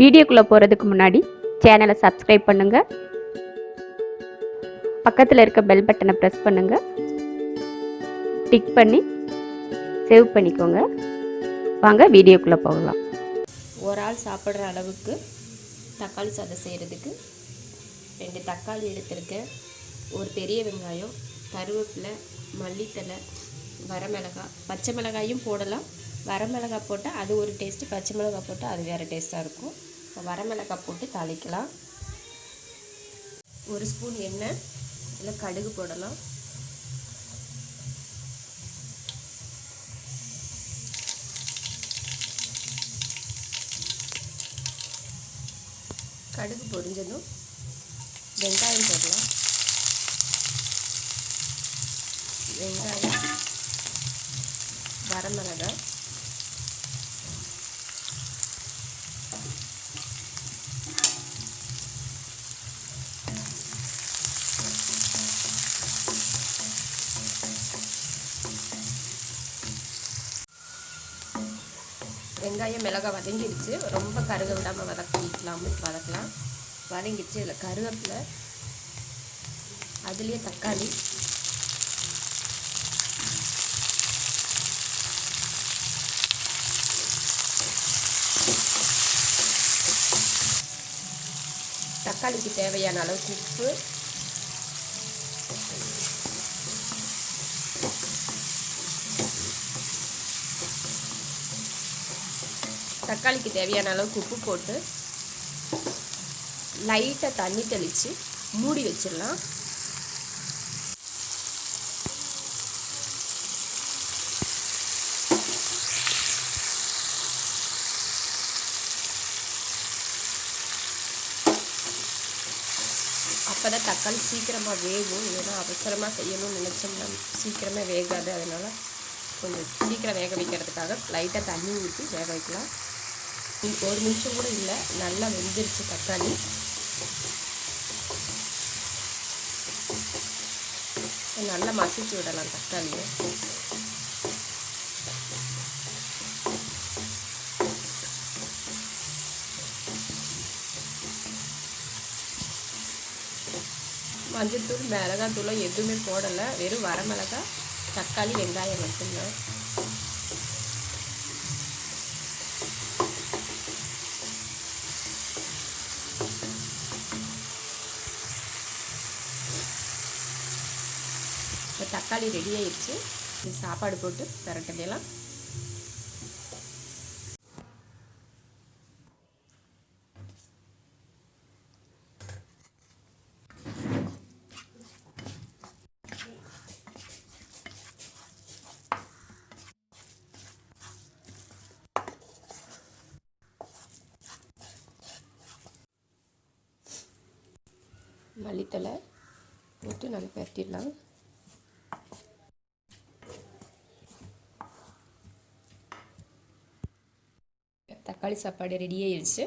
வீடியோக்குள்ளே போகிறதுக்கு முன்னாடி சேனலை சப்ஸ்கிரைப் பண்ணுங்கள் பக்கத்தில் இருக்க பெல் பட்டனை ப்ரெஸ் பண்ணுங்கள் டிக் பண்ணி சேவ் பண்ணிக்கோங்க. வாங்க வீடியோக்குள்ளே போகலாம். ஒரு ஆள் சாப்பிட்ற அளவுக்கு தக்காளி சாதம் செய்கிறதுக்கு ரெண்டு தக்காளி எடுத்திருக்கேன். ஒரு பெரிய வெங்காயம் கருவேப்பிலை மல்லித்தலை வரமிளகாய் பச்சை மிளகாயும் போடலாம். வரமிளகாய் போட்டால் அது ஒரு டேஸ்ட்டு பச்சை மிளகாய் போட்டால் அது வேறு டேஸ்ட்டாக இருக்கும். இப்போ வரமிளகாய் போட்டு தாளிக்கலாம். ஒரு ஸ்பூன் எண்ணெய் இல்லை கடுகு போடலாம். கடுகு பொரிஞ்சதும் வெங்காயம் போடலாம். வெங்காயம் வரமிளகாய். வெங்காயம் மிளகாய் வதங்கிடுச்சு. ரொம்ப கருக விடாமல் வதக்கிக்கலாம் வதக்கலாம். வதங்கிடுச்சு. இதில் கருவேப்பிலை அதுலேயே தக்காளி. தக்காளிக்கு தேவையான அளவுக்கு உப்பு. தக்காளிக்கு தேவையான அளவுக்கு உப்பு போட்டு லைட்டாக தண்ணி தெளித்து மூடி வச்சிடலாம். அப்போ தான் தக்காளி சீக்கிரமாக வேகும். இல்லைன்னா அவசரமாக செய்யணும்னு நினச்சோம்னா சீக்கிரமே வேகாது. அதனால் கொஞ்சம் சீக்கிரம் வேக வைக்கிறதுக்காக லைட்டாக தண்ணி ஊற்றி வேக வைக்கலாம். ஒரு நிமிஷம் கூட இல்லை. நல்லா வெந்துருச்சு தக்காளி. நல்லா மசிச்சு விடலாம் தக்காளியை. மஞ்சள் மஞ்சத்தூள் மிளகாத்தூளும் எதுவுமே போடலை. வெறும் வரமிளகாய் தக்காளி வெங்காயம் மட்டும்தான். இப்போ தக்காளி ரெடி ஆயிடுச்சு. இது சாப்பாடு போட்டு பரட்டலாம். மல்லித்தலை போட்டு நல்லா பரட்டிடலாம். தக்காளி சாப்பாடு ரெடி ஆயிடுச்சு